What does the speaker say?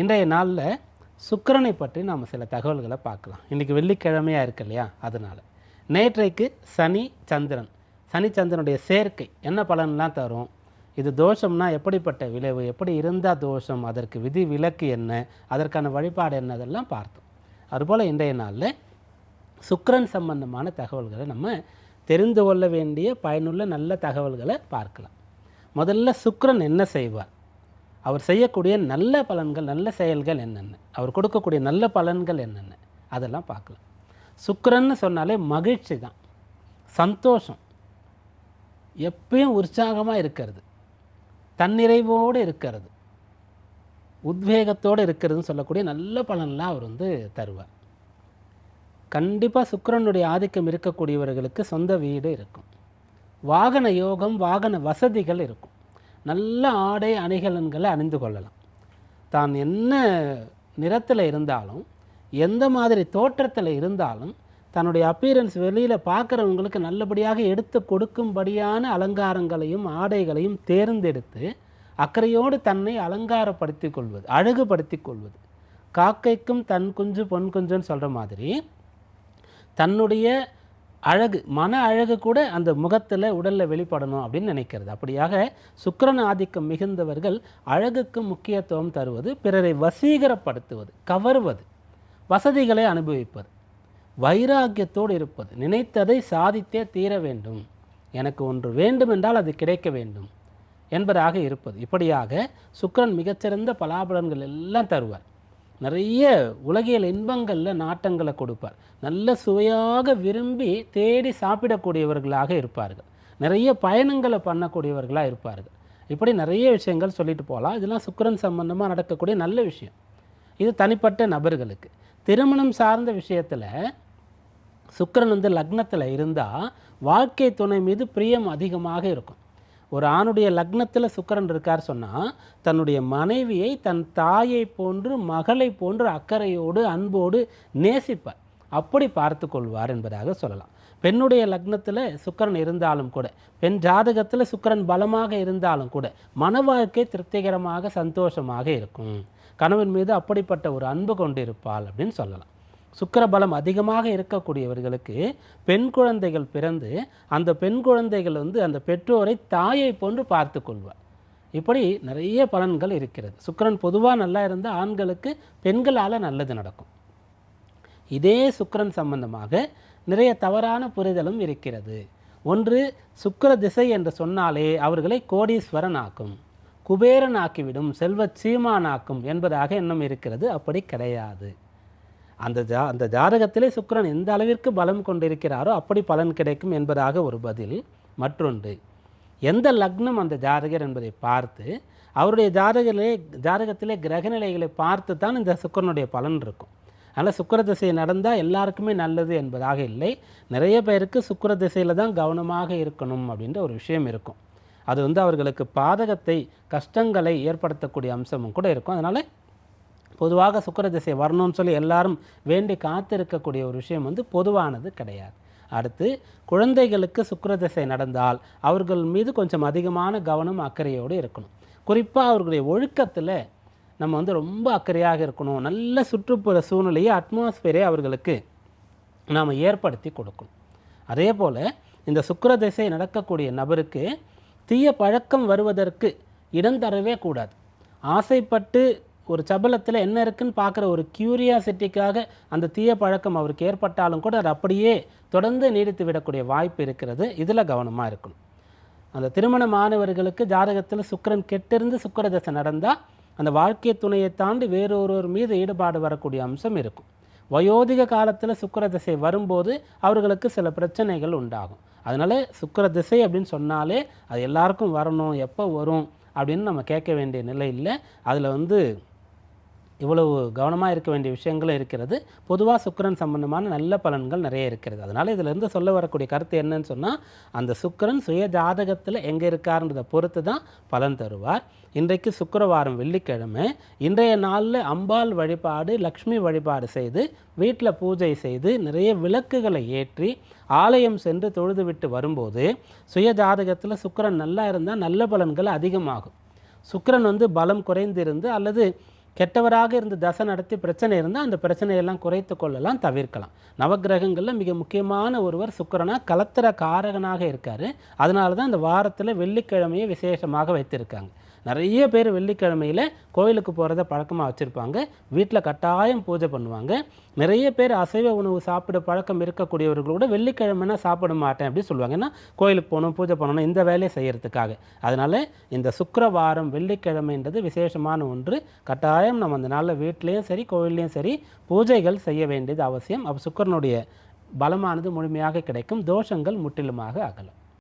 இன்றைய நாளில் சுக்கரனை பற்றி நாம் சில தகவல்களை பார்க்கலாம். இன்றைக்கி வெள்ளிக்கிழமையாக இருக்கு இல்லையா? அதனால். நேற்றைக்கு சனி சந்திரன். சனி சந்திரனுடைய சேர்க்கை என்ன பலன்லாம் தரும்? இது தோஷம்னா எப்படிப்பட்ட விளைவு? எப்படி இருந்தால் தோஷம்? அதற்கு விதி விலக்கு என்ன? அதற்கான வழிபாடு என்ன? அதெல்லாம் பார்த்தோம். அதுபோல் இன்றைய நாளில் சுக்கரன் சம்பந்தமான தகவல்களை நம்ம தெரிந்து கொள்ள வேண்டிய பயனுள்ள நல்ல தகவல்களை பார்க்கலாம். முதல்ல சுக்கரன் என்ன செய்வார்? அவர் செய்யக்கூடிய நல்ல பலன்கள் நல்ல செயல்கள் என்னென்ன? அவர் கொடுக்கக்கூடிய நல்ல பலன்கள் என்னென்ன? அதெல்லாம் பார்க்கலாம். சுக்கரன்னு சொன்னாலே மகிழ்ச்சி தான். சந்தோஷம். எப்பயும் உற்சாகமாக இருக்கிறது. தன்னிறைவோடு இருக்கிறது. உத்வேகத்தோடு இருக்கிறதுன்னு சொல்லக்கூடிய நல்ல பலன்லாம் அவர் வந்து தருவார். கண்டிப்பாக சுக்கிரனுடைய ஆதிக்கம் இருக்கக்கூடியவர்களுக்கு சொந்த வீடு இருக்கும். வாகன யோகம் வாகன வசதிகள் இருக்கும். நல்ல ஆடை அணிகலன்களை அணிந்து கொள்ளலாம். தான் என்ன நிறத்தில் இருந்தாலும் எந்த மாதிரி தோற்றத்தில் இருந்தாலும் தன்னுடைய அப்பீரன்ஸ் வெளியில் பார்க்குறவங்களுக்கு நல்லபடியாக எடுத்து கொடுக்கும்படியான அலங்காரங்களையும் ஆடைகளையும் தேர்ந்தெடுத்து அக்கறையோடு தன்னை அலங்காரப்படுத்தி கொள்வது அழகுபடுத்திக் கொள்வது. காக்கைக்கும் தன் குஞ்சு பொன் குஞ்சுன்னு சொல்கிற மாதிரி தன்னுடைய அழகு மன அழகு கூட அந்த முகத்தில் உடலில் வெளிப்படணும் அப்படின்னு நினைக்கிறது. அப்படியாக சுக்கரன் ஆதிக்கம் மிகுந்தவர்கள் அழகுக்கு முக்கியத்துவம் தருவது பிறரை வசீகரப்படுத்துவது கவர்வது வசதிகளை அனுபவிப்பது வைராக்கியத்தோடு இருப்பது நினைத்ததை சாதித்தே தீர வேண்டும். எனக்கு ஒன்று வேண்டுமென்றால் அது கிடைக்க வேண்டும் என்பதாக இருப்பது. இப்படியாக சுக்கரன் மிகச்சிறந்த பலாபலன்கள் எல்லாம் தருவார். நிறைய உலகியல் இன்பங்களில் நாட்டங்களை கொடுப்பார். நல்ல சுவையாக விரும்பி தேடி சாப்பிடக்கூடியவர்களாக இருப்பார்கள். நிறைய பயணங்களை பண்ணக்கூடியவர்களாக இருப்பார்கள். இப்படி நிறைய விஷயங்கள் சொல்லிட்டு போகலாம். இதெல்லாம் சுக்கரன் சம்பந்தமாக நடக்கக்கூடிய நல்ல விஷயம். இது தனிப்பட்ட நபர்களுக்கு. திருமணம் சார்ந்த விஷயத்தில் சுக்கரன் வந்து லக்னத்தில் இருந்தால் வாழ்க்கை துணை மீது பிரியம் அதிகமாக இருக்கும். ஒரு ஆணுடைய லக்னத்தில் சுக்கரன் இருக்கார் சொன்னால் தன்னுடைய மனைவியை தன் தாயை போன்று மகளை போன்று அக்கறையோடு அன்போடு நேசிப்பார். அப்படி பார்த்து கொள்வார் என்பதாக சொல்லலாம். பெண்ணுடைய லக்னத்தில் சுக்கரன் இருந்தாலும் கூட பெண் ஜாதகத்தில் சுக்கரன் பலமாக இருந்தாலும் கூட மன வாழ்க்கை திருப்திகரமாக சந்தோஷமாக இருக்கும். கணவன் மீது அப்படிப்பட்ட ஒரு அன்பு கொண்டு இருப்பாள் அப்படின்னு சொல்லலாம். சுக்கரபலம் அதிகமாக இருக்கக்கூடியவர்களுக்கு பெண் குழந்தைகள் பிறந்து அந்த பெண் குழந்தைகள் வந்து அந்த பெற்றோரை தாயை போன்று பார்த்து கொள்வார். இப்படி நிறைய பலன்கள் இருக்கிறது. சுக்கரன் பொதுவாக நல்லா இருந்தால் ஆண்களுக்கு பெண்களால் நல்லது நடக்கும். இதே சுக்கரன் சம்பந்தமாக நிறைய தவறான புரிதலும் இருக்கிறது. ஒன்று சுக்கர திசை என்று சொன்னாலே அவர்களை கோடீஸ்வரன் ஆக்கும். குபேரன் ஆக்கிவிடும் செல்வச் சீமானாக்கும் என்பதாக எண்ணம் இருக்கிறது. அப்படி கிடையாது. அந்த ஜா அந்த ஜாதகத்திலே சுக்கிரன் எந்த அளவிற்கு பலம் கொண்டிருக்கிறாரோ அப்படி பலன் கிடைக்கும் என்பதாக ஒரு பதில் மற்றொன்று. எந்த லக்னம் அந்த ஜாதகர் என்பதை பார்த்து அவருடைய ஜாதகத்திலே ஜாதகத்திலே கிரகநிலைகளை பார்த்து தான் இந்த சுக்கரனுடைய பலன் இருக்கும். அதனால் சுக்கர திசை நடந்தால் எல்லாருக்குமே நல்லது என்பதாக இல்லை. நிறைய பேருக்கு சுக்கர திசையில் தான் கவனமாக இருக்கணும் அப்படின்ற ஒரு விஷயம் இருக்கும். அது வந்து அவர்களுக்கு பாதகத்தை கஷ்டங்களை ஏற்படுத்தக்கூடிய அம்சமும் கூட இருக்கும். அதனால் பொதுவாக சுக்கர திசை வரணும்னு சொல்லி எல்லாரும் வேண்டி காத்திருக்கக்கூடிய ஒரு விஷயம் வந்து பொதுவானது கிடையாது. அடுத்து குழந்தைகளுக்கு சுக்கர திசை நடந்தால் அவர்கள் மீது கொஞ்சம் அதிகமான கவனம் அக்கறையோடு இருக்கணும். குறிப்பாக அவர்களுடைய ஒழுக்கத்தில் நம்ம வந்து ரொம்ப அக்கறையாக இருக்கணும். நல்ல சுற்றுப்புற சூழ்நிலையை அட்மாஸ்பியரை அவர்களுக்கு நாம் ஏற்படுத்தி கொடுக்கணும். அதே போல் இந்த சுக்கர திசை நடக்கக்கூடிய நபருக்கு தீய பழக்கம் வருவதற்கு இடம் தரவே கூடாது. ஆசைப்பட்டு ஒரு சபலத்தில் என்ன இருக்குன்னு பார்க்குற ஒரு கியூரியாசிட்டிக்காக அந்த தீய பழக்கம் அவருக்கு ஏற்பட்டாலும் கூட அது அப்படியே தொடர்ந்து நீடித்து விடக்கூடிய வாய்ப்பு இருக்கிறது. இதில் கவனமாக இருக்கணும். அந்த திருமண மாணவர்களுக்கு ஜாதகத்தில் சுக்கரன் கெட்டிருந்து சுக்கர தசை நடந்தால் அந்த வாழ்க்கை துணையை தாண்டி வேறொருவர் மீது ஈடுபாடு வரக்கூடிய அம்சம் இருக்கும். வயோதிக காலத்தில் சுக்கர திசை வரும்போது அவர்களுக்கு சில பிரச்சனைகள் உண்டாகும். அதனால் சுக்கர திசை அப்படின்னு சொன்னாலே அது எல்லாருக்கும் வரணும் எப்போ வரும் அப்படின்னு நம்ம கேட்க வேண்டிய நிலை இல்லை. அதில் வந்து இவ்வளவு கவனமாக இருக்க வேண்டிய விஷயங்களும் இருக்கிறது. பொதுவாக சுக்கிரன் சம்பந்தமான நல்ல பலன்கள் நிறைய இருக்கிறது. அதனால் இதிலிருந்து சொல்ல வரக்கூடிய கருத்து என்னன்னு சொன்னால் அந்த சுக்கரன் சுய ஜாதகத்தில் எங்கே இருக்காருன்றதை பொறுத்து தான் பலன் தருவார். இன்றைக்கு சுக்கரவாரம் வெள்ளிக்கிழமை. இன்றைய நாளில் அம்பாள் வழிபாடு லக்ஷ்மி வழிபாடு செய்து வீட்டில் பூஜை செய்து நிறைய விளக்குகளை ஏற்றி ஆலயம் சென்று தொழுதுவிட்டு வரும்போது சுய ஜாதகத்தில் சுக்கரன் நல்லா இருந்தால் நல்ல பலன்கள் அதிகமாகும். சுக்கரன் வந்து பலம் குறைந்திருந்து அல்லது கெட்டவராக இருந்து தசை நடத்தி பிரச்சனை இருந்தால் அந்த பிரச்சனையெல்லாம் குறைத்து கொள்ளலாம் தவிர்க்கலாம். நவக்கிரகங்களில் மிக முக்கியமான ஒருவர் சுக்கிரனா கலத்திர காரகனாக இருக்கார். அதனால தான் இந்த வாரத்தில் வெள்ளிக்கிழமையை விசேஷமாக வைத்திருக்காங்க. நிறைய பேர் வெள்ளிக்கிழமையில் கோயிலுக்கு போகிறத பழக்கமாக வச்சுருப்பாங்க. வீட்டில் கட்டாயம் பூஜை பண்ணுவாங்க. நிறைய பேர் அசைவ உணவு சாப்பிட பழக்கம் இருக்கக்கூடியவர்கள் கூட வெள்ளிக்கிழமைனா சாப்பிட மாட்டேன் அப்படி சொல்லுவாங்க. ஏன்னா கோயிலுக்கு போகணும் பூஜை பண்ணணும் இந்த வேலையை செய்கிறதுக்காக அதனால் இந்த சுக்கரவாரம் வெள்ளிக்கிழமைன்றது விசேஷமான ஒன்று. கட்டாயம் நம்ம அந்த நாளில் வீட்லேயும் சரி கோயில்லையும் சரி பூஜைகள் செய்ய வேண்டியது அவசியம். அப்போ சுக்கிரனுடைய பலமானது முழுமையாக கிடைக்கும். தோஷங்கள் முற்றிலுமாக அகலும்.